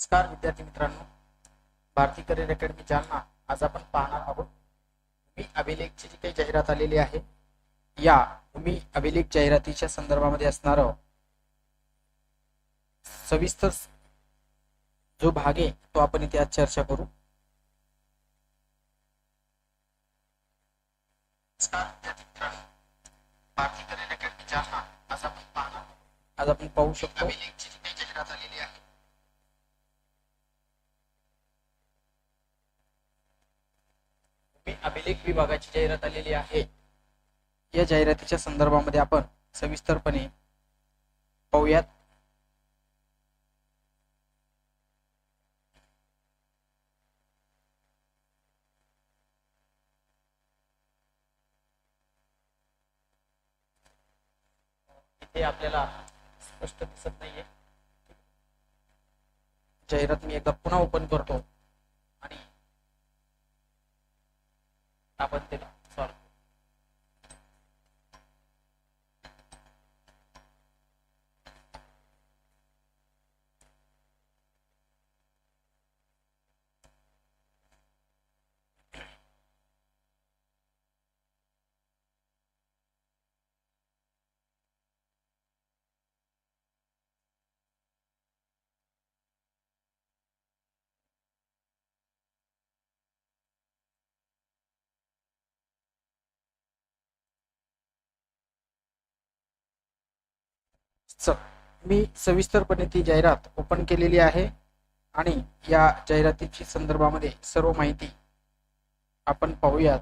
नमस्कार विद्यार्थी मित्रांनो. Bharati career academy Jalna. आज आपण पाहणार आहोत मी अभिलेखची जी काही जाहिरात आलेली आहे, या मी अभिलेख जाहिरातीच्या संदर्भामध्ये असणार सविस्तर जो भाग आहे तो आपण इथे आज चर्चा करू. आज आहोत. आज आपण पाहू शकतो अभिलेख विभागाची जाहिरात आलेली आहे. या जाहिरातीच्या संदर्भामध्ये आपण सविस्तरपणे पाहूयात. इथे आपल्याला स्पष्ट दिसत नाहीये. जाहिरात मी एकदा पुन्हा ओपन करतो. आपण ते च- मी सविस्तरपणे ती जाहिरात ओपन केलेली आहे आणि या जाहिरातीची संदर्भामध्ये सर्व माहिती आपण पाहूयात.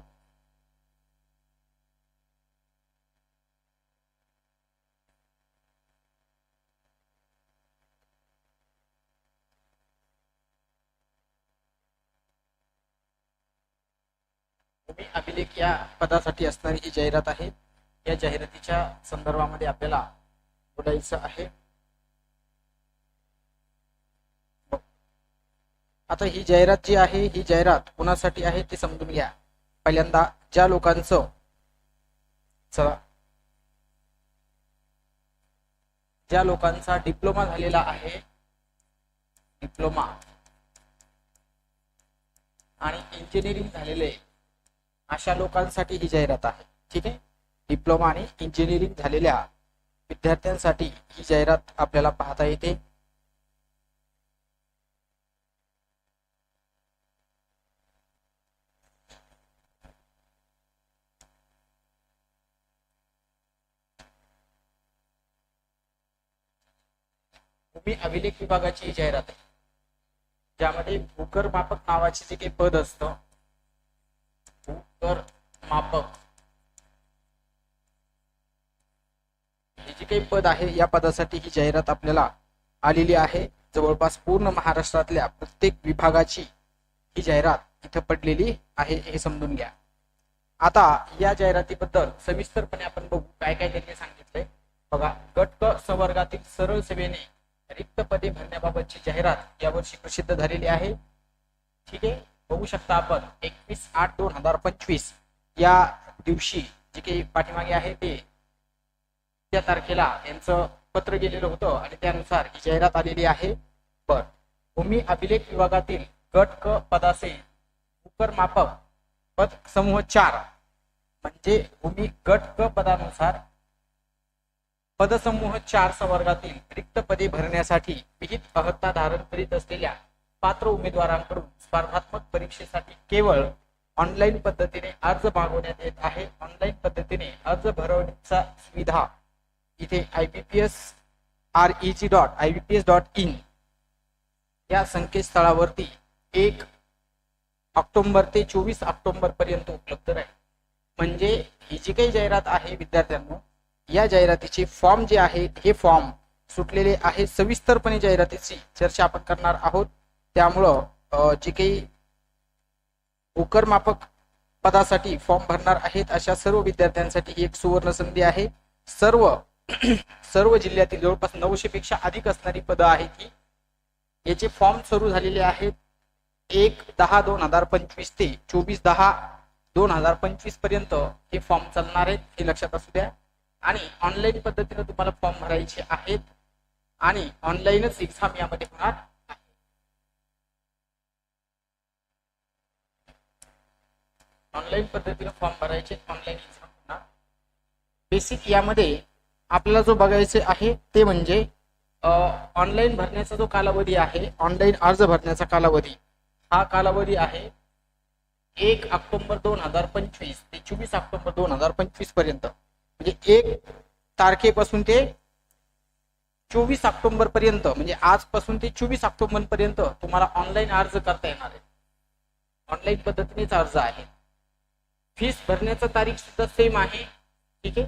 अभिलेख या पदासाठी असणारी ही जाहिरात आहे या जाहिरातीच्या संदर्भामध्ये आपल्याला बोलायचं आहे. आता ही जाहिरात जी आहे ही जाहिरात कुणासाठी आहे ती समजून घ्या. पहिल्यांदा ज्या लोकांचं चला. ज्या लोकांचा डिप्लोमा झालेला आहे डिप्लोमा आणि इंजिनिअरिंग झालेले अशा लोकांसाठी ही जाहिरात आहे. ठीक आहे? डिप्लोमा आणि इंजिनिअरिंग झालेल्या विद्यार्थ्यांसाठी ही जाहिरात आपल्याला पाहता येते. भूमी अभिलेख विभागाची ही जाहिरात आहे. ज्यामध्ये भूकर मापक नावाचे जे काही पद असतं भूकर मापक काही पद आहे या पदासाठी ही जाहिरात आपल्याला आलेली आहे. जवळपास पूर्ण महाराष्ट्रातल्या प्रत्येक विभागाची ही जाहिरात इथं पडलेली आहे हे समजून घ्या. आता या जाहिरातीबद्दल सविस्तरपणे आपण बघू काय काय त्यांनी सांगितलंय. बघा गट क संवर्गातील सरळ सेवेने रिक्त पदे भरण्याबाबतची जाहिरात यावर्षी प्रसिद्ध झालेली आहे. ठीक आहे? बघू शकता आपण एकवीस आठ दोन हजार पंचवीस या दिवशी जे काही पाठीमागे आहे ते या तारखेला यांचं पत्र गेलेलं होतं आणि त्यानुसार ही जाहिरात आलेली आहे. बर. भूमी अभिलेख विभागातील गट क पदाचे उपरमापक पद समूह चार म्हणजे भूमी गट क पदानुसार पदसमूह चार संवर्गातील रिक्त पदे भरण्यासाठी विहित अहत्ता धारण करीत असलेल्या पात्र उमेदवारांकडून स्पर्धात्मक परीक्षेसाठी केवळ ऑनलाईन पद्धतीने अर्ज मागवण्यात येत आहे. ऑनलाईन पद्धतीने अर्ज भरवण्याचा सुविधा इथे I B P S R E G dot I B P S dot in या संकेतस्थळावरती एक ऑक्टोंबर ते चोवीस ऑक्टोबर पर्यंत उपलब्ध राहील. म्हणजे ही जी काही जाहिरात आहे विद्यार्थ्यांना या जाहिरातीचे फॉर्म जे आहे हे फॉर्म सुटलेले आहे. सविस्तरपणे जाहिरातीची चर्चा आपण करणार आहोत. त्यामुळं जे काही उकरमापक पदासाठी फॉर्म भरणार आहेत अशा सर्व विद्यार्थ्यांसाठी ही एक सुवर्ण संधी आहे. सर्व सर्व जिल्ह्यातील जवळपास नऊशे पेक्षा अधिक असणारी पदं आहेत ही. याचे फॉर्म सुरू झालेले आहेत एक दहा दोन हजार पंचवीस ते चोवीस दहा दोन हजार पंचवीसपर्यंत हे फॉर्म चालणार आहेत हे लक्षात असू द्या. आणि ऑनलाईन पद्धतीने तुम्हाला फॉर्म भरायचे आहेत आणि ऑनलाईनच एक्झाम यामध्ये होणार ऑनलाईन पद्धतीने फॉर्म भरायचे ऑनलाईन एक्झाम होणार. बेसिक यामध्ये आपल्याला जो बघायचे आहे ते म्हणजे ऑनलाईन भरण्याचा जो कालावधी आहे ऑनलाईन अर्ज भरण्याचा कालावधी हा कालावधी आहे एक ऑक्टोबर दोन हजार पंचवीस ते चोवीस ऑक्टोबर दोन हजार पंचवीसपर्यंत. म्हणजे एक तारखेपासून ते चोवीस ऑक्टोबर पर्यंत म्हणजे आजपासून ते चोवीस ऑक्टोबर पर्यंत तुम्हाला ऑनलाईन अर्ज करता येणार आहे. ऑनलाईन पद्धतीनेच अर्ज आहे. फीस भरण्याचा तारीख सुद्धा सेम आहे. ठीक आहे?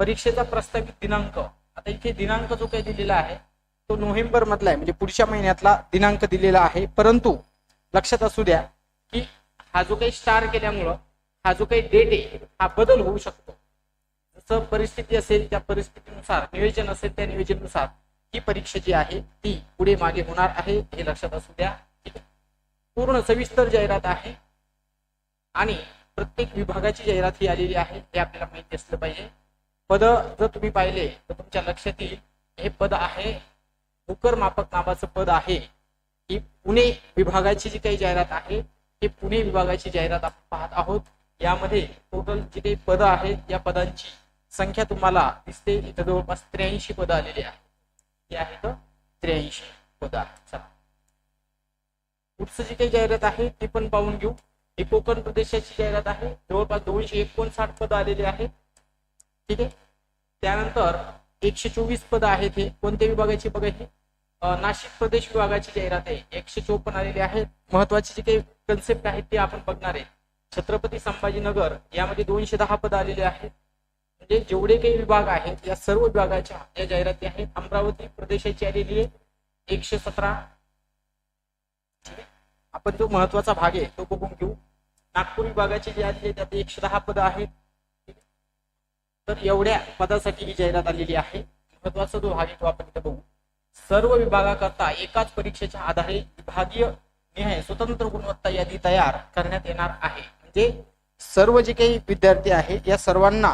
परीक्षेचा प्रस्तावित दिनांक. आता इथे दिनांक जो काही दिलेला आहे तो नोव्हेंबर मधला आहे. म्हणजे पुढच्या महिन्यातला दिनांक दिलेला आहे. परंतु लक्षात असू द्या की हा जो काही स्टार केल्यामुळं हा जो काही डेट आहे हा बदल होऊ शकतो. जसं परिस्थिती असेल त्या परिस्थितीनुसार नियोजन असेल त्या नियोजनानुसार ही परीक्षा जी आहे ती पुढे मागे होणार आहे. हे लक्षात असू द्या. पूर्ण सविस्तर जाहिरात आहे. आणि प्रत्येक विभागाची जाहिरात ही आलेली आहे हे आपल्याला माहिती असलं पाहिजे. पद जर तुम्ही पाहिले तर तुमच्या लक्षात येईल हे पद आहे भूकर मापक नावाचं पद आहे. ही पुणे विभागाची जी काही जाहिरात आहे ही पुणे विभागाची जाहिरात आपण पाहत आहोत. यामध्ये टोटल जी काही पद आहेत या पदांची संख्या तुम्हाला दिसते. इथं जवळपास त्र्याऐंशी पद आलेली आहेत. ते आहेत त्र्याऐंशी पद. आहेत चला. पुढचं जी काही जाहिरात आहे ती पण पाहून घेऊ. ही कोकण प्रदेशाची जाहिरात आहे. जवळपास दोनशे एकोणसाठ पद आलेली आहेत. ठीक आहे? त्यानंतर एकशे चोवीस पद आहेत हे. कोणत्या विभागाची बघा हे? नाशिक प्रदेश विभागाची जाहिरात आहे. एकशे चोपन्न आलेली आहेत. महत्त्वाचे जे काही कन्सेप्ट आहेत ते आपण बघणार आहे. छत्रपती संभाजीनगर यामध्ये दोनशे दहा पद आलेले आहेत. म्हणजे जेवढे काही विभाग आहेत या सर्व विभागाच्या या जाहिराती आहेत. अमरावती प्रदेशाची आलेली आहे. एकशे सतरा. आपण जो महत्त्वाचा भाग आहे तो बघून घेऊ. नागपूर विभागाची जी आलेली आहे त्यात एकशे दहा पद आहेत. तर एवढ्या पदासाठी ही जाहिरात आलेली आहे. महत्त्वाचा जो भाग आहे तो आपण इथे बघू. सर्व विभागाकरता एकाच परीक्षेच्या आधारे विभागीय निहाय स्वतंत्र गुणवत्ता यादी तयार करण्यात येणार आहे. म्हणजे सर्व जे काही विद्यार्थी आहे या सर्वांना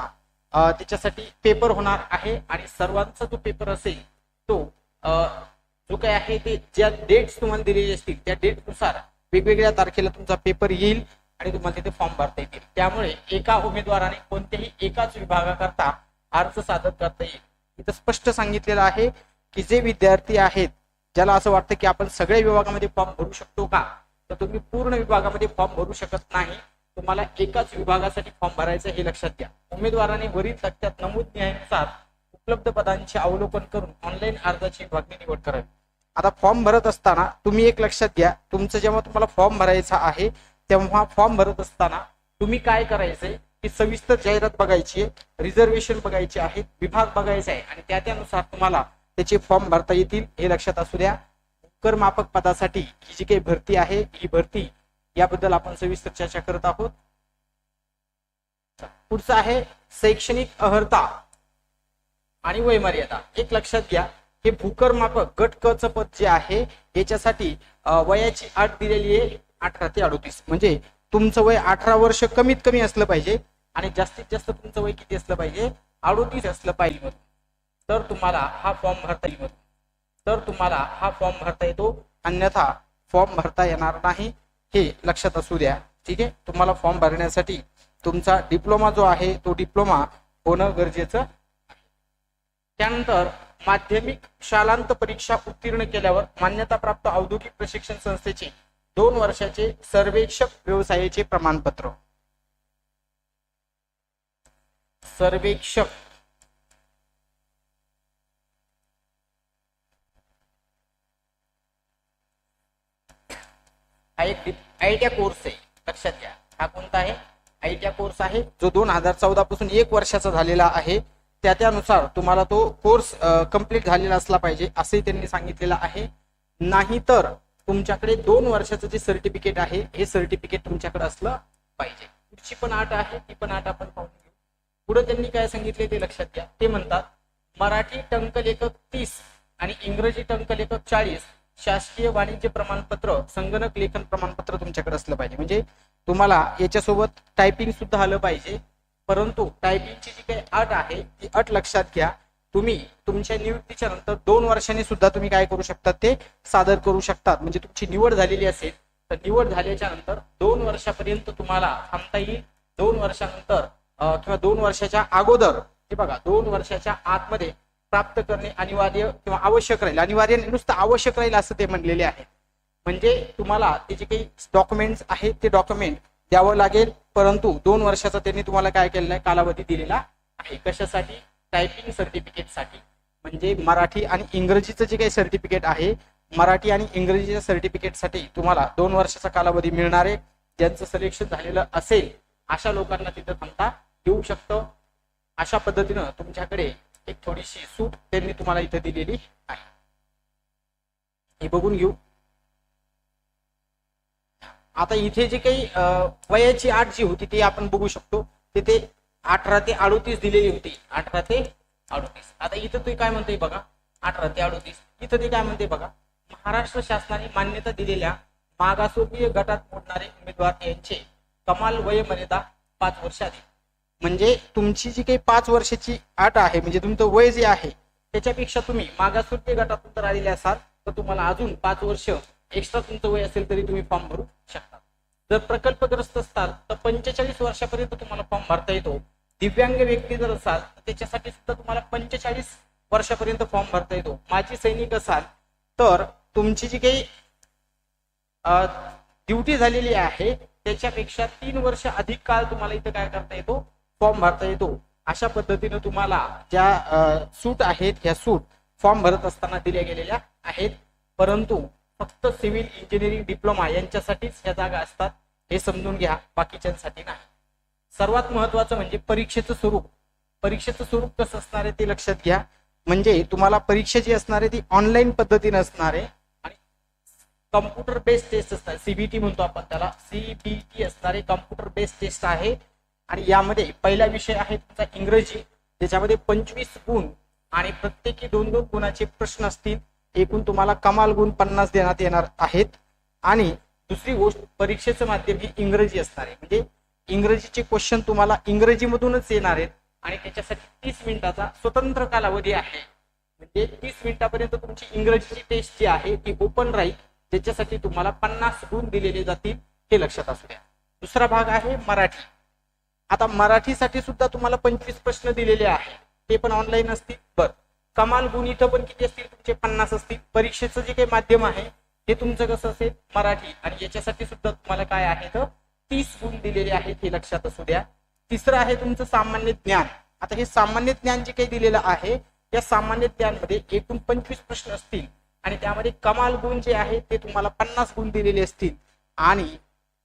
त्याच्यासाठी पेपर होणार आहे आणि सर्वांचा जो पेपर असेल तो अं, जो काही आहे ते ज्या डेट्स तुम्हाला दिलेली असतील त्या डेटनुसार वेगवेगळ्या तारखेला तुमचा पेपर येईल. आणि तुम्हाला तिथे फॉर्म भरता येतील. त्यामुळे एका उमेदवाराने कोणत्याही एकाच विभागाकरता अर्ज सादर करता येईल. इथं स्पष्ट सांगितलेलं आहे की जे विद्यार्थी आहेत ज्याला असं वाटतं की आपण सगळ्या विभागामध्ये फॉर्म भरू शकतो का? तर तुम्ही पूर्ण विभागामध्ये फॉर्म भरू शकत नाही. तुम्हाला एकाच विभागासाठी फॉर्म भरायचं हे लक्षात घ्या. उमेदवाराने वरील तक्त्यात नमूद न्यायानुसार उपलब्ध पदांचे अवलोकन करून ऑनलाईन अर्जाची विभागणी निवड करावी. आता फॉर्म भरत असताना तुम्ही एक लक्षात घ्या. तुमचं जेव्हा तुम्हाला फॉर्म भरायचा आहे तेव्हा फॉर्म भरत असताना तुम्ही काय करायचंय की सविस्तर जाहिरात बघायची आहे रिझर्वेशन बघायचे आहे विभाग बघायचा आहे. आणि त्या त्यानुसार तुम्हाला त्याचे फॉर्म भरता येतील हे लक्षात असू द्या. कर मापक पदासाठी ही जी काही भरती आहे ही भरती याबद्दल आपण सविस्तर चर्चा करत आहोत. पुढचं आहे शैक्षणिक अहर्ता आणि वयमर्यादा. एक लक्षात घ्या हे भूकर मापक गट क च पद जे आहे याच्यासाठी वयाची अट दिलेली आहे. अठरा ते अडोतीस. म्हणजे तुमचं वय अठरा वर्ष कमीत कमी असलं पाहिजे आणि जास्तीत जास्त तुमचं वय किती असलं पाहिजे? अडोतीस असलं पाहिजे. तर तुम्हाला हा फॉर्म भरता येईल. तर तुम्हाला हा फॉर्म भरता येतो. अन्यथा फॉर्म भरता येणार नाही. हे लक्षात असू द्या. ठीक आहे? तुम्हाला फॉर्म भरण्यासाठी तुमचा डिप्लोमा जो आहे तो डिप्लोमा होणं गरजेचं त्यानंतर माध्यमिक शालांत परीक्षा उत्तीर्ण केल्यावर मान्यताप्राप्त औद्योगिक प्रशिक्षण संस्थेचे दोन वर्षाचे सर्वेक्षक व्यवसायाचे प्रमाणपत्र. सर्वेक्षक. हा एक आयटीआय कोर्स आहे. लक्षात घ्या. हा कोणता आहे? आयटीआय कोर्स आहे जो दोन हजार चौदा पासून एक वर्षाचा झालेला आहे. त्या त्यानुसार तुम्हाला तो कोर्स कंप्लीट झालेला असला पाहिजे असंही त्यांनी सांगितलेलं आहे. नाहीतर तुमच्याकडे दोन वर्षाचं जे सर्टिफिकेट आहे हे सर्टिफिकेट तुमच्याकडे असलं पाहिजे. पुढची पण आठ आहे ती पण आठ आपण पाहून घेऊ. पुढे त्यांनी काय सांगितले ते लक्षात घ्या. ते म्हणतात मराठी टंक लेखक तीस आणि इंग्रजी टंक लेखक चाळीस शासकीय वाणिज्य प्रमाणपत्र संगणक लेखन प्रमाणपत्र तुमच्याकडे असलं पाहिजे. म्हणजे तुम्हाला याच्यासोबत टायपिंग सुद्धा आलं पाहिजे. परंतु टायपिंगची जी काही अट आहे ती अट लक्षात घ्या. तुम्ही तुमच्या नियुक्तीच्या नंतर दोन वर्षांनी सुद्धा तुम्ही काय करू शकतात ते सादर करू शकतात. म्हणजे तुमची निवड झालेली असेल तर निवड झाल्याच्यानंतर दोन वर्षापर्यंत तुम्हाला थांबता येईल. दोन वर्षानंतर किंवा दोन वर्षाच्या अगोदर हे बघा दोन वर्षाच्या आतमध्ये प्राप्त करणे अनिवार्य किंवा आवश्यक राहील. अनिवार्य नुसतं आवश्यक राहील असं ते म्हणलेले आहे. म्हणजे तुम्हाला ते जे काही डॉक्युमेंट्स आहेत ते डॉक्युमेंट द्यावं लागेल. परंतु दोन वर्षाचा त्यांनी तुम्हाला काय केलेला आहे? कालावधी दिलेला आहे. कशासाठी? टायपिंग सर्टिफिकेटसाठी म्हणजे मराठी आणि इंग्रजीचं जे काही सर्टिफिकेट आहे मराठी आणि इंग्रजीच्या सर्टिफिकेटसाठी तुम्हाला दोन वर्षाचा कालावधी मिळणार आहे ज्यांचं सिलेक्शन झालेलं असेल अशा लोकांना तिथं थांबता येऊ शकतं. अशा पद्धतीनं तुमच्याकडे एक थोडीशी सूट त्यांनी तुम्हाला इथं दिलेली आहे. हे बघून घेऊ. आता इथे जे काही वयाची आठ जी होती ती आपण बघू शकतो. तिथे अठरा ते अडोतीस दिलेली होती. अठरा ते अडोतीस. आता इथं ते काय म्हणते बघा? अठरा ते अडोतीस. इथं ते काय म्हणते बघा? महाराष्ट्र शासनाने मान्यता दिलेल्या मागासवर्गीय गटात मोडणारे उमेदवार यांचे कमाल वयमर्यादा पाच वर्ष आधी म्हणजे तुमची जी काही पाच वर्षाची अट आहे म्हणजे तुमचं वय जे आहे त्याच्यापेक्षा तुम्ही मागासवर्गीय गटातून जर आलेले असाल तर तुम्हाला अजून पाच वर्ष एक्स्ट्रा तुमचं वय असेल तरी तुम्ही फॉर्म भरू शकता. जर प्रकल्पग्रस्त असाल तर पंचेचाळीस वर्षापर्यंत तुम्हाला फॉर्म भरता येतो. दिव्यांग व्यक्ती जर असाल तर त्याच्यासाठी सुद्धा तुम्हाला पंचेचाळीस वर्षापर्यंत फॉर्म भरता येतो. माजी सैनिक असाल तर तुमची जी काही ड्युटी झालेली आहे त्याच्यापेक्षा तीन वर्ष अधिक काळ तुम्हाला इथं काय करता येतो? फॉर्म भरता येतो. अशा पद्धतीनं तुम्हाला ज्या सूट आहेत ह्या सूट फॉर्म भरत असताना दिल्या गेलेल्या आहेत. परंतु फक्त सिव्हिल इंजिनिअरिंग डिप्लोमा यांच्यासाठीच ह्या जागा असतात हे समजून घ्या बाकीच्यांसाठी नाही. सर्वात महत्वाचं म्हणजे परीक्षेचं स्वरूप. परीक्षेचं स्वरूप कसं असणार आहे ते लक्षात घ्या. म्हणजे तुम्हाला परीक्षा जी असणार आहे ती ऑनलाईन पद्धतीने असणार आहे. आणि कम्प्युटर बेस्ड टेस्ट असणार सीबीटी म्हणतो आपण त्याला. सीबीटी असणारे कम्प्युटर बेस्ड टेस्ट आहे. आणि यामध्ये पहिला विषय आहे तुमचा इंग्रजी त्याच्यामध्ये पंचवीस गुण आणि प्रत्येकी दोन दोन गुणाचे प्रश्न असतील. एकूण तुम्हाला कमाल गुण पन्नास देण्यात येणार आहेत. आणि दुसरी गोष्ट परीक्षेचं माध्यम ही इंग्रजी असणार आहे. म्हणजे इंग्रजीचे क्वेश्चन तुम्हाला इंग्रजीमधूनच येणार आहेत. आणि त्याच्यासाठी तीस मिनिटाचा स्वतंत्र कालावधी आहे. म्हणजे तीस मिनिटापर्यंत तुमची इंग्रजीची टेस्ट जी आहे ती ओपन राहील. त्याच्यासाठी तुम्हाला पन्नास गुण दिलेले जातील हे लक्षात असू द्या. दुसरा भाग आहे मराठी. आता मराठीसाठी सुद्धा तुम्हाला पंचवीस प्रश्न दिलेले आहे ते पण ऑनलाईन असतील. बर. कमाल गुण इथं पण किती असतील तुमचे पन्नास असतील. परीक्षेचं जे काही माध्यम आहे हे तुमचं कसं असेल? मराठी. आणि याच्यासाठी सुद्धा तुम्हाला काय आहे तर तीस गुण दिलेले आहेत हे लक्षात असू द्या. तिसरं आहे तुमचं सामान्य ज्ञान. आता हे सामान्य ज्ञान जे काही दिलेलं आहे या सामान्य ज्ञानमध्ये एकूण पंचवीस प्रश्न असतील. आणि त्यामध्ये कमाल गुण जे आहे ते तुम्हाला पन्नास गुण दिलेले असतील. आणि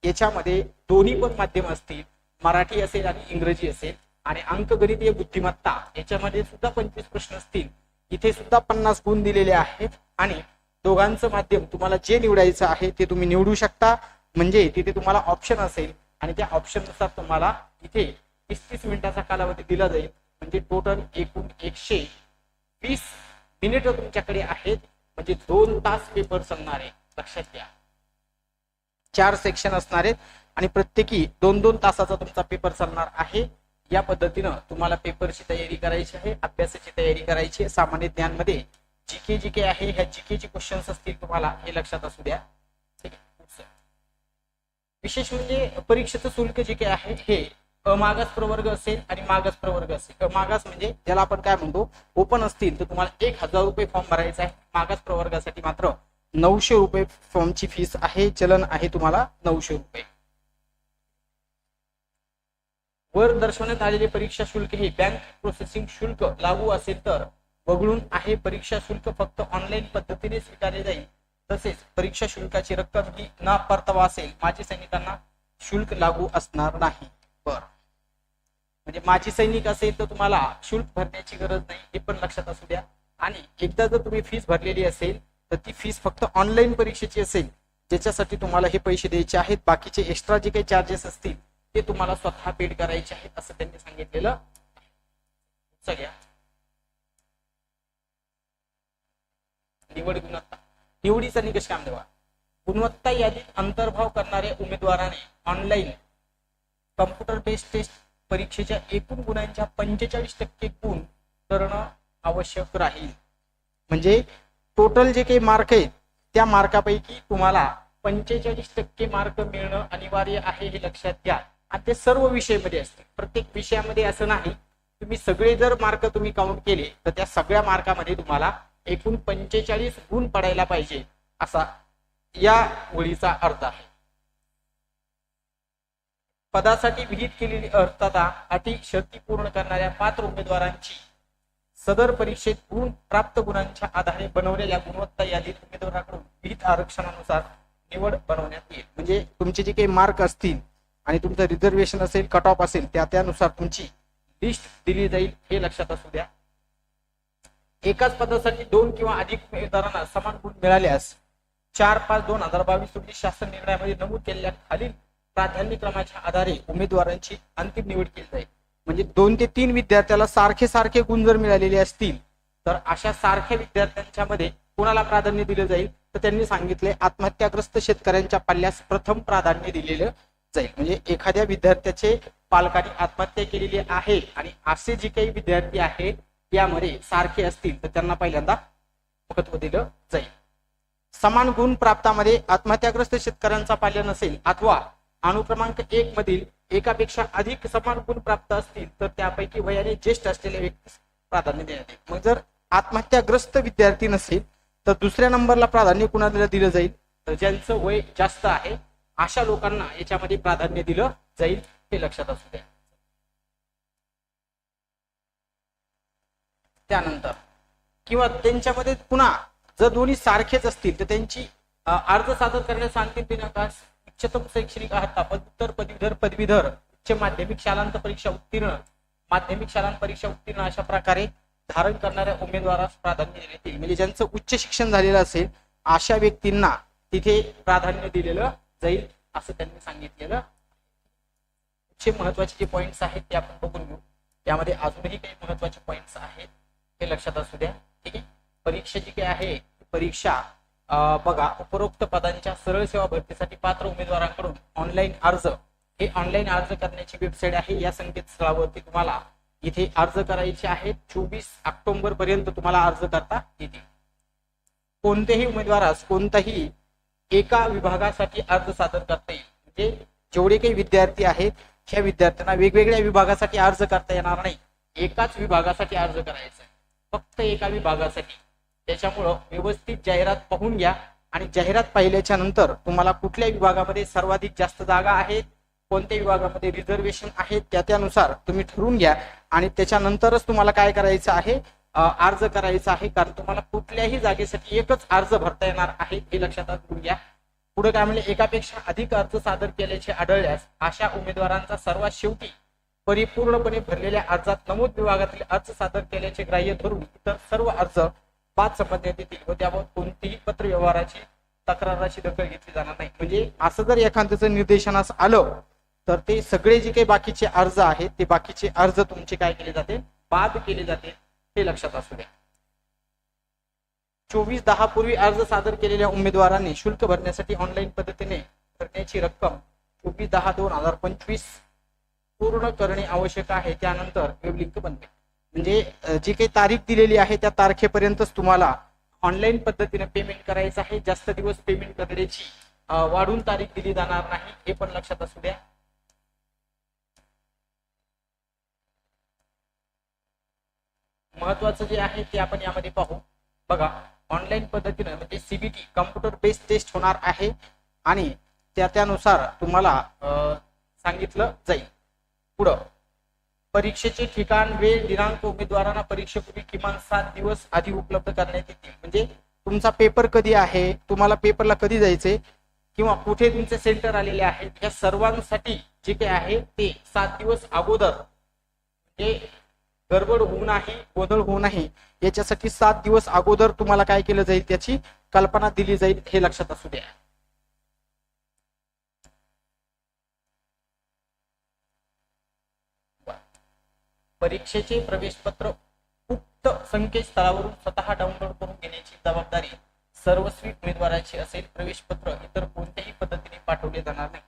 याच्यामध्ये दोन्ही पण माध्यम असतील. मराठी असेल आणि इंग्रजी असेल. आणि अंकगणितीय बुद्धिमत्ता याच्यामध्ये सुद्धा पंचवीस प्रश्न असतील. इथे सुद्धा पन्नास गुण दिलेले आहेत. आणि दोघांचं माध्यम तुम्हाला जे निवडायचं आहे ते तुम्ही निवडू शकता. म्हणजे तिथे तुम्हाला ऑप्शन असेल. आणि त्या ऑप्शननुसार तुम्हाला इथे तीस तीस मिनिटाचा कालावधी दिला जाईल. म्हणजे टोटल एकूण एकशे वीस मिनिट तुमच्याकडे आहेत. म्हणजे दोन तास पेपर चालणार लक्षात घ्या. चार सेक्शन असणार. आहेत आणि प्रत्येकी दोन दोन तासाचा तुमचा पेपर चालणार आहे. या पद्धतीनं तुम्हाला पेपरची तयारी करायची आहे अभ्यासाची तयारी करायची आहे. सामान्य ज्ञानमध्ये जीके जीके आहे ह्या जीकेचे क्वेश्चन्स असतील तुम्हाला हे लक्षात असू द्या. विशेष म्हणजे परीक्षेचं शुल्क जे काही आहे हे अमागास प्रवर्ग असेल आणि मागास प्रवर्ग असेल. मागास म्हणजे ज्याला आपण काय म्हणतो ओपन असतील तर तुम्हाला एक हजार रुपये फॉर्म भरायचा आहे. मागास प्रवर्गासाठी मात्र नऊशे रुपये फॉर्मची फीस आहे चलन आहे तुम्हाला नऊशे रुपये. वर दर्शवण्यात आलेले परीक्षा शुल्क हे बँक प्रोसेसिंग शुल्क लागू असेल तर वगळून आहे परीक्षा शुल्क फक्त ऑनलाईन पद्धतीने स्वीकारले जाईल. तसेच परीक्षा शुल्काची रक्कम ही न परतावा असेल माजी सैनिकांना शुल्क लागू असणार नाही. बर. म्हणजे माजी सैनिक असेल तर तुम्हाला शुल्क भरण्याची गरज नाही हे पण लक्षात असू द्या. आणि एकदा जर तुम्ही फीस भरलेली असेल तर ती फीस फक्त ऑनलाईन परीक्षेची असेल ज्याच्यासाठी तुम्हाला हे पैसे द्यायचे आहेत. बाकीचे एक्स्ट्रा जे काही चार्जेस असतील ते तुम्हाला स्वतः पेड करायचे आहेत असं त्यांनी सांगितलेलं सगळ्या निवड गुणवत्ता. निवडीचा निकष काम देवा. गुणवत्ता यादीत अंतर्भाव करणाऱ्या उमेदवाराने ऑनलाईन कम्प्युटर बेस्ड टेस्ट परीक्षेच्या एकूण गुणांच्या पंचेचाळीस टक्के गुण करणं आवश्यक राहील. म्हणजे टोटल जे काही मार्क आहेत त्या मार्कापैकी तुम्हाला पंचेचाळीस टक्के मार्क मिळणं अनिवार्य आहे हे लक्षात घ्या. आणि ते सर्व विषयामध्ये असते. प्रत्येक विषयामध्ये असं नाही तुम्ही सगळे जर मार्क तुम्ही काउंट केले तर त्या सगळ्या मार्कामध्ये तुम्हाला एकूण पंचेचाळीस गुण पडायला पाहिजे असा या ओळीचा अर्थ आहे. पदासाठी विहित केलेली अर्थता अटी शर्ती पूर्ण करणाऱ्या पात्र उमेदवारांची सदर परीक्षेत गुण प्राप्त गुणांच्या आधारे बनवलेल्या गुणवत्ता यादीत उमेदवाराकडून विहित आरक्षणानुसार निवड बनवण्यात येईल. म्हणजे तुमचे जे काही मार्क असतील आणि तुमचं रिझर्वेशन असेल कट ऑफ असेल त्या त्यानुसार तुमची लिस्ट दिली जाईल हे लक्षात असू द्या. एकाच पदासाठी दोन किंवा अधिक उमेदवारांना समान गुण मिळाल्यास चार पाच दोन हजार बावीस रोजी शासन निर्णयामध्ये नमूद केलेल्या खालील प्राधान्यक्रमाच्या आधारे उमेदवारांची अंतिम निवड केली जाईल. म्हणजे दोन ते तीन विद्यार्थ्याला सारखे सारखे गुण जर मिळालेले असतील तर अशा सारख्या विद्यार्थ्यांच्या मध्ये कोणाला प्राधान्य दिलं जाईल? तर त्यांनी सांगितले आत्महत्याग्रस्त शेतकऱ्यांच्या पल्ल्यास प्रथम प्राधान्य दिलेलं जाईल म्हणजे एखाद्या विद्यार्थ्याचे पालकांनी आत्महत्या केलेली आहे आणि असे जे काही विद्यार्थी आहेत यामध्ये सारखे असतील तर त्यांना पहिल्यांदा महत्त्व दिलं जाईल. समान गुण प्राप्तामध्ये आत्महत्याग्रस्त शेतकऱ्यांचा पाल्य नसेल अथवा अनुक्रमांक एक मधील एकापेक्षा अधिक समान गुण प्राप्त असतील तर त्यापैकी वयाने ज्येष्ठ असलेल्या व्यक्तीस प्राधान्य देण्यात येईल. मग जर आत्महत्याग्रस्त विद्यार्थी नसेल तर दुसऱ्या नंबरला प्राधान्य कुणाला दिलं जाईल? तर ज्यांचं वय जास्त आहे अशा लोकांना याच्यामध्ये प्राधान्य दिलं जाईल हे लक्षात असू द्या. त्यानंतर किंवा त्यांच्यामध्ये पुन्हा जर दोन्ही सारखेच असतील तर त्यांची अर्ज सादर करण्यास अंतिम दिनांकास उच्चतम शैक्षणिक अर्हता पदव्युत्तर पदवीधर पदवीधर उच्च माध्यमिक शालांत परीक्षा उत्तीर्ण माध्यमिक शालांत परीक्षा उत्तीर्ण अशा प्रकारे धारण करणाऱ्या उमेदवारास प्राधान्य देण्यात येईल. म्हणजे ज्यांचं उच्च शिक्षण झालेलं असेल अशा व्यक्तींना तिथे प्राधान्य दिलेलं जाईल असं त्यांनी सांगितलेलं. चे महत्त्वाचे जे पॉईंट्स आहेत ते आपण बघून घेऊ. त्यामध्ये अजूनही काही महत्त्वाचे पॉईंट्स आहेत हे लक्षात असू द्या. ठीक आहे? परीक्षा जी काही आहे परीक्षा बघा उपरोक्त पदांच्या सरळ सेवा भरतीसाठी पात्र उमेदवारांकडून ऑनलाईन अर्ज. हे ऑनलाईन अर्ज करण्याची वेबसाईट आहे या संकेतस्थळावरती तुम्हाला इथे अर्ज करायचे आहेत. चोवीस ऑक्टोबर पर्यंत तुम्हाला अर्ज करता येतील. कोणत्याही उमेदवारास कोणताही एका विभागासाठी अर्ज सादर करता येईल. म्हणजे जेवढे काही विद्यार्थी आहेत ह्या विद्यार्थ्यांना वेगवेगळ्या विभागासाठी अर्ज करता येणार नाही. एकाच विभागासाठी अर्ज करायचा फक्त एका विभागासाठी. त्याच्यामुळं व्यवस्थित जाहिरात पाहून घ्या आणि जाहिरात पाहिल्याच्या नंतर तुम्हाला कुठल्या विभागामध्ये सर्वाधिक जास्त जागा आहेत कोणत्या विभागामध्ये रिझर्वेशन आहेत त्या त्यानुसार तुम्ही ठरवून घ्या आणि त्याच्यानंतरच तुम्हाला काय करायचं आहे अर्ज करायचा आहे. कारण तुम्हाला कुठल्याही जागेसाठी एकच अर्ज भरता येणार आहे हे लक्षात घेऊन घ्या. पुढे काय म्हणजे एकापेक्षा अधिक अर्ज सादर केल्याचे आढळल्यास अशा उमेदवारांचा सर्वात शेवटी परिपूर्णपणे भरलेल्या अर्जात नमूद विभागातील अर्ज सादर केल्याचे ग्राह्य धरून इतर सर्व अर्ज बाद संबंधित येतील व त्यावर कोणतीही पत्र व्यवहाराची तक्राराची दखल घेतली जाणार नाही. म्हणजे असं जर एखाद्याचं निर्देशनास आलं तर ते सगळे जे काही बाकीचे अर्ज आहेत ते बाकीचे अर्ज तुमचे काय केले जाते? बाद केले जाते. हे लक्षात असू द्या. चोवीस दहा पूर्वी अर्ज सादर केलेल्या उमेदवारांनी शुल्क भरण्यासाठी ऑनलाईन पद्धतीने भरण्याची रक्कम चोवीस दहा दोन हजार पंचवीस पूर्ण करणे आवश्यक आहे. त्यानंतर वेब लिंक बनते म्हणजे जी काही तारीख दिलेली आहे त्या तारखेपर्यंतच तुम्हाला ऑनलाईन पद्धतीने पेमेंट करायचं आहे. जास्त दिवस पेमेंट करण्याची वाढून तारीख दिली जाणार नाही. हे पण लक्षात असू द्या. महत्वाचं जे आहे ते आपण यामध्ये पाहू. बघा ऑनलाईन पद्धतीनं म्हणजे सीबीटी कम्प्युटर बेस्ड टेस्ट होणार आहे आणि त्या त्यानुसार तुम्हाला सांगितलं जाईल. पुढं परीक्षेचे ठिकाण वेळ दिनांक उमेदवारांना परीक्षेपूर्वी किमान सात दिवस आधी उपलब्ध करण्यात येतील. म्हणजे तुमचा पेपर कधी आहे तुम्हाला पेपरला कधी जायचे किंवा कुठे तुमचे सेंटर आलेले आहेत या सर्वांसाठी जे काही आहे ते सात दिवस अगोदर हे गडबड होऊ नाही गोंधळ होऊ नाही. याच्यासाठी सात दिवस अगोदर तुम्हाला काय केलं जाईल त्याची कल्पना दिली जाईल हे लक्षात असू द्या. परीक्षेचे प्रवेशपत्र उक्त संकेतस्थळावरून स्वतः डाउनलोड करून घेण्याची जबाबदारी सर्वस्वी उमेदवाराची असेल प्रवेशपत्र इतर कोणत्याही पद्धतीने पाठवले जाणार नाही.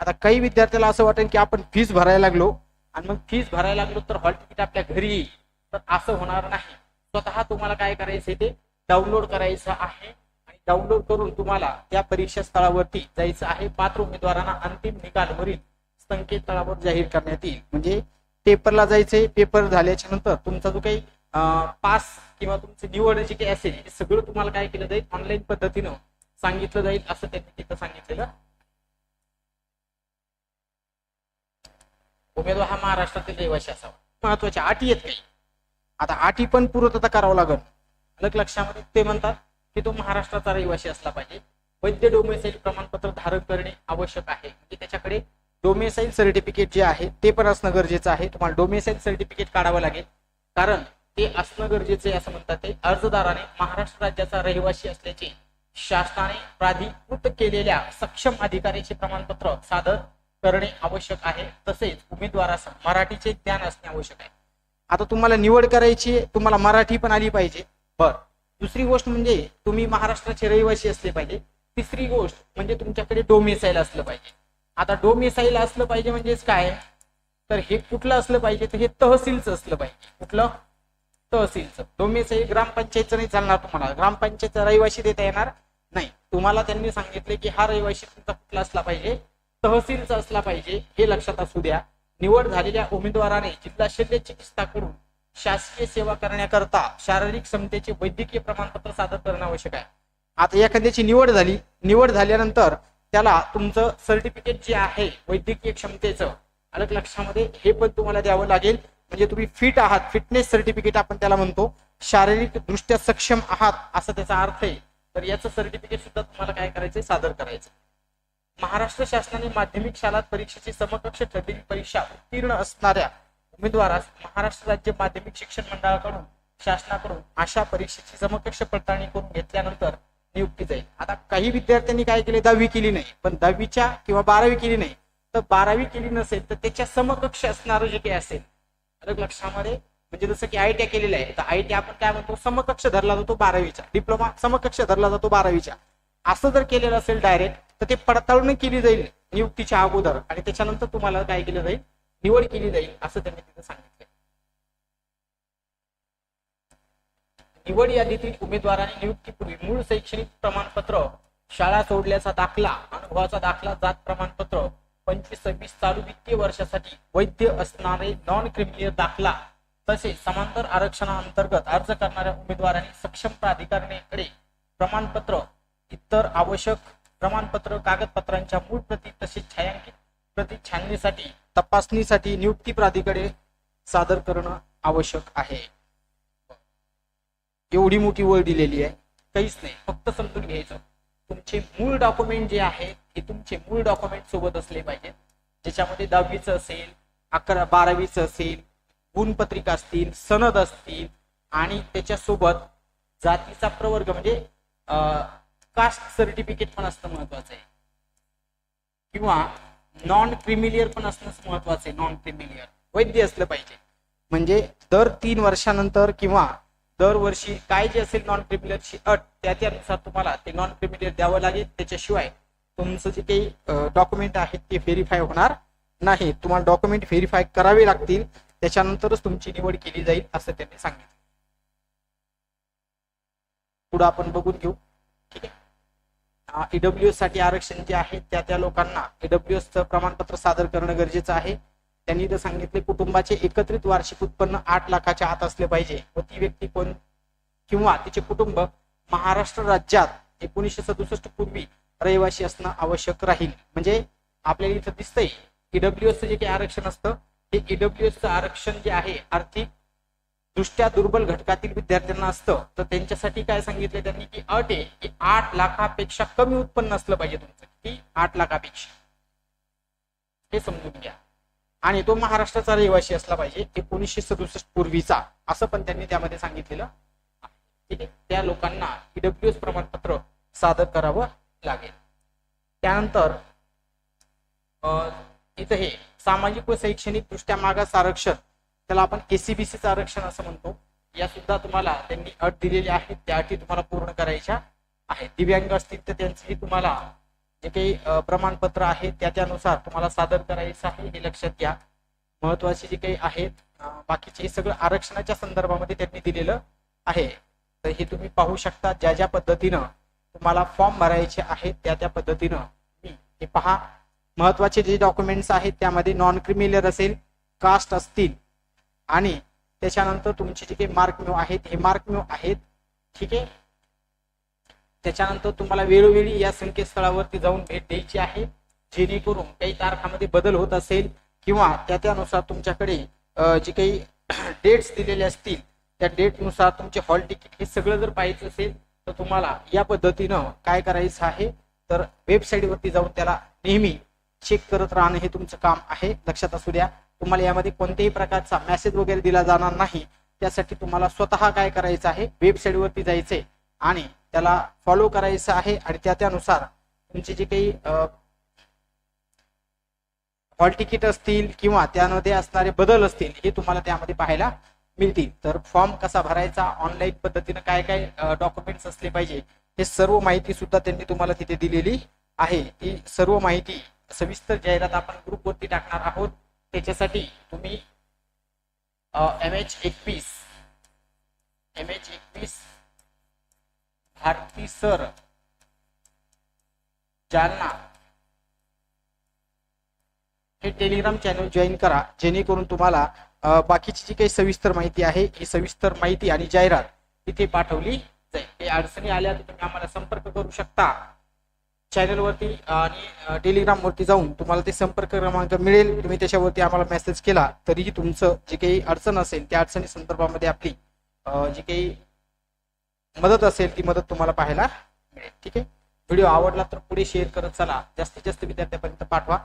आता काही विद्यार्थ्याला असं वाटेल की आपण फीस भरायला लागलो आणि मग फीस भरायला लागलो तर हॉल तिकीट आपल्या घरी. येईल तर असं होणार नाही. स्वतः तुम्हाला काय करायचं ते? डाउनलोड करायचं आहे. आणि डाउनलोड करून तुम्हाला त्या परीक्षा स्थळावरती जायचं आहे. पात्र उमेदवारांना अंतिम निकालवरील संकेतस्थळावर जाहीर करण्यात येईल. म्हणजे पेपरला जायचंय. पेपर झाल्याच्यानंतर तुमचा जो काही पास किंवा तुमची निवड जी काही असेल हे सगळं तुम्हाला काय केलं जाईल? ऑनलाईन पद्धतीनं सांगितलं जाईल. असं त्यांनी तिथं सांगितलेलं उमेदवार हा महाराष्ट्रातील रहिवासी असावा. महत्त्वाच्या अटी आहेत काही आता अटी पण पूर्तता करावं लागल. अलग लक्षामध्ये ते म्हणतात की तो महाराष्ट्राचा रहिवासी असला पाहिजे. वैद्य डोमेसाईल प्रमाणपत्र धारण करणे आवश्यक आहे. म्हणजे त्याच्याकडे डोमेसाईल सर्टिफिकेट जे आहे ते पण असणं गरजेचं आहे. तुम्हाला डोमेसाईल सर्टिफिकेट काढावं लागेल. कारण ते असणं गरजेचं आहे असं म्हणतात ते. अर्जदाराने महाराष्ट्र राज्याचा रहिवासी असल्याचे शासनाने प्राधिकृत केलेल्या सक्षम अधिकाऱ्याचे प्रमाणपत्र सादर करणे आवश्यक आहे. तसेच उमेदवारास मराठीचे ज्ञान असणे आवश्यक आहे. आता तुम्हाला निवड करायची आहे, तुम्हाला मराठी पण आली पाहिजे. बर. दुसरी गोष्ट म्हणजे तुम्ही महाराष्ट्राचे रहिवासी असले पाहिजे. तिसरी गोष्ट म्हणजे तुमच्याकडे डोमेसाईल असलं पाहिजे. आता डोमेसाईल असलं पाहिजे म्हणजेच काय? तर हे कुठलं असलं पाहिजे? तर हे तहसीलचं असलं पाहिजे. कुठलं? तहसीलचं. डोमेसाईल ग्रामपंचायतचं नाही चालणार तुम्हाला. ग्रामपंचायतचा रहिवासी देता येणार नाही. तुम्हाला त्यांनी सांगितले की हा रहिवासी तुमचा कुठला असला पाहिजे? तहसीलचा असला पाहिजे हे लक्षात असू द्या. निवड झालेल्या उमेदवाराने जिल्हा शल्य चिकित्सकाकडून शासकीय सेवा करण्याकरता शारीरिक क्षमतेचे वैद्यकीय प्रमाणपत्र सादर करणं आवश्यक आहे. आता एखाद्याची निवड झाली निवड झाल्यानंतर त्याला तुमचं सर्टिफिकेट जे आहे वैद्यकीय क्षमतेचं अलग लक्षामध्ये हे पण तुम्हाला द्यावं लागेल. म्हणजे तुम्ही फिट आहात फिटनेस सर्टिफिकेट आपण त्याला म्हणतो. शारीरिक दृष्ट्या सक्षम आहात असा त्याचा अर्थ आहे. तर याचं सर्टिफिकेट सुद्धा तुम्हाला काय करायचं सादर करायचं महाराष्ट्र शासनाने माध्यमिक शाळा परीक्षेची समकक्ष ठरलेली परीक्षा उत्तीर्ण असणाऱ्या उमेदवारास महाराष्ट्र राज्य माध्यमिक शिक्षण मंडळाकडून शासनाकडून अशा परीक्षेची समकक्ष पडताळणी करून घेतल्यानंतर नियुक्ती जाईल. आता काही विद्यार्थ्यांनी काय केले? दहावी केली नाही. पण दहावीच्या किंवा बारावी केली नाही. तर बारावी केली नसेल तर त्याच्या समकक्ष असणारं जे काही असेल अलग लक्षामध्ये म्हणजे जसं की आयटीआय केलेलं आहे. तर आयटीआय आपण काय म्हणतो? समकक्ष धरला जातो बारावीचा. डिप्लोमा समकक्ष धरला जातो बारावीच्या असं जर केलेलं असेल डायरेक्ट तर ते पडताळणी केली जाईल नियुक्तीच्या अगोदर. आणि त्याच्यानंतर तुम्हाला काय केलं जाईल? निवड केली जाईल असं त्यांनी तिथे सांगितलं निवड यादीतील उमेदवाराने नियुक्तीपूर्वी मूळ शैक्षणिक प्रमाणपत्र शाळा सोडल्याचा दाखला अनुभवाचा दाखला जात प्रमाणपत्र पंचवीस सव्वीस चालू वित्तीय वर्षासाठी वैध असणारे नॉन क्रिमिनल दाखला तसेच समांतर आरक्षणाअंतर्गत अर्ज करणाऱ्या उमेदवारांनी सक्षम प्राधिकाऱ्याकडे प्रमाणपत्र इतर आवश्यक प्रमाणपत्र कागदपत्रांच्या मूळ प्रती तसेच छायांकित प्रती छाननीसाठी तपासणीसाठी नियुक्ती प्राधिकडे सादर करणं आवश्यक आहे. एवढी मोठी वळ दिलेली आहे. काहीच नाही फक्त समजून घ्यायचं. तुमचे मूळ डॉक्युमेंट जे आहेत हे तुमचे मूळ डॉक्युमेंट सोबत असले पाहिजेत ज्याच्यामध्ये दहावीचं असेल अकरा बारावीचं असेल गुणपत्रिका असतील सनद असतील आणि त्याच्यासोबत जातीचा प्रवर्ग म्हणजे कास्ट सर्टिफिकेट पण असणं महत्वाचं आहे. किंवा नॉन क्रिमिलियर पण असणं महत्वाचं आहे नॉन क्रिमिलियर वैद्य असलं पाहिजे. म्हणजे दर तीन वर्षानंतर किंवा दरवर्षी काय जे असेल नॉन क्रिमिलियरची अट त्या त्यानुसार तुम्हाला ते नॉन क्रिमिलियर द्यावं लागेल. त्याच्याशिवाय तुमचं जे काही डॉक्युमेंट आहेत ते व्हेरीफाय होणार नाही. तुम्हाला डॉक्युमेंट व्हेरीफाय करावे लागतील. त्याच्यानंतरच तुमची निवड केली जाईल असं त्यांनी सांगितलं. पुढं आपण बघून घेऊ. ठीक आहे? ईडब्ल्यू साठी आरक्षण जे आहे त्या त्या लोकांना ईडब्ल्यू एस प्रमाणपत्र सादर करणं गरजेचं आहे. त्यांनी तर सांगितले कुटुंबाचे एकत्रित वार्षिक उत्पन्न आठ लाखाच्या आत असले पाहिजे. व ती व्यक्ती कोण? किंवा तिचे कुटुंब महाराष्ट्र राज्यात एकोणीसशे सदुसष्ट पूर्वी रहिवासी असणं आवश्यक राहील. म्हणजे आपल्याला इथं दिसतंय ईडब्ल्यू एस जे काही आरक्षण असतं हे ईडब्ल्यू एस आरक्षण जे आहे आर्थिक दृष्ट्या दुर्बल घटकातील विद्यार्थ्यांना असतं. तर त्यांच्यासाठी काय सांगितलं त्यांनी की अट आहे की आठ लाखापेक्षा कमी उत्पन्न असलं पाहिजे तुमचं. की आठ लाखापेक्षा. हे समजून घ्या. आणि तो महाराष्ट्राचा रहिवासी असला पाहिजे एकोणीसशे सदुसष्ट पूर्वीचा असं पण त्यांनी त्यामध्ये सांगितलेलं ठीक आहे त्या लोकांना ईडब्ल्यू एस प्रमाणपत्र सादर करावं लागेल. त्यानंतर इथं हे सामाजिक व शैक्षणिक दृष्ट्या मागास आरक्षण त्याला आपण एसीबीसीचं आरक्षण असं म्हणतो. या सुद्धा तुम्हाला त्यांनी अट दिलेली आहे. त्या अटी तुम्हाला पूर्ण करायच्या आहेत. दिव्यांग असतील तर त्यांचंही तुम्हाला जे काही प्रमाणपत्र आहे त्या त्यानुसार तुम्हाला सादर करायचं आहे हे लक्षात घ्या. महत्त्वाचे जे काही आहेत बाकीचे हे सगळं आरक्षणाच्या संदर्भामध्ये त्यांनी दिलेलं आहे. तर हे तुम्ही पाहू शकता ज्या ज्या पद्धतीनं तुम्हाला फॉर्म भरायचे आहेत त्या त्या पद्धतीनं तुम्ही हे पहा. महत्त्वाचे जे डॉक्युमेंट्स आहेत त्यामध्ये नॉन क्रिमिनल असेल कास्ट असतील आणि त्याच्यानंतर तुमचे जे काही मार्क मिळू आहेत हे मार्क मिळू आहेत ठीक आहे? त्याच्यानंतर तुम्हाला वेळोवेळी या संकेतस्थळावरती जाऊन भेट द्यायची आहे जेणेकरून काही तारखामध्ये बदल होत असेल किंवा त्या त्यानुसार तुमच्याकडे जे काही डेट्स दिलेले असतील त्या डेटनुसार तुमचे हॉल तिकीट हे सगळं जर पाहायचं असेल तर तुम्हाला या पद्धतीनं काय करायचं आहे तर वेबसाईटवरती जाऊन त्याला नेहमी चेक करत राहणं हे तुमचं काम आहे. लक्षात असू द्या. तुम्हाला यामध्ये कोणत्याही प्रकारचा मेसेज वगैरे दिला जाणार नाही. त्यासाठी तुम्हाला स्वतः काय करायचं आहे? वेबसाईटवरती जायचंय आणि त्याला फॉलो करायचं आहे आणि त्या त्यानुसार तुमचे जे काही हॉल तिकीट असतील किंवा त्यामध्ये असणारे बदल असतील हे तुम्हाला त्यामध्ये पाहायला मिळतील. तर फॉर्म कसा भरायचा ऑनलाईन पद्धतीनं काय काय डॉक्युमेंट्स असले पाहिजे हे सर्व माहिती सुद्धा त्यांनी तुम्हाला तिथे दिलेली आहे. ती सर्व माहिती सविस्तर जाहिरात आपण ग्रुपवरती टाकणार आहोत. त्याच्यासाठी तुम्ही एम एच एकवीस एम एच एकवीस भारती सर जालना. हे टेलिग्राम चॅनल जॉईन करा जेणेकरून तुम्हाला बाकीची जी काही सविस्तर माहिती आहे ही सविस्तर माहिती आणि जाहिरात तिथे पाठवली जाईल. काही अडचणी आल्या तर तुम्ही आम्हाला संपर्क करू शकता. चॅनलवरती आणि टेलिग्राम वरती जाऊन तुम्हाला ते संपर्क क्रमांक मिळेल. तुम्ही त्याच्यावरती आम्हाला मेसेज केला तरीही तुमचं जे काही अडचण असेल त्या अडचणी संदर्भामध्ये आपली जी काही मदत असेल ती मदत तुम्हाला पाहायला मिळेल. ठीक आहे? व्हिडिओ आवडला तर पुढे शेअर करत चला. जास्तीत जास्त विद्यार्थ्यांपर्यंत पाठवा.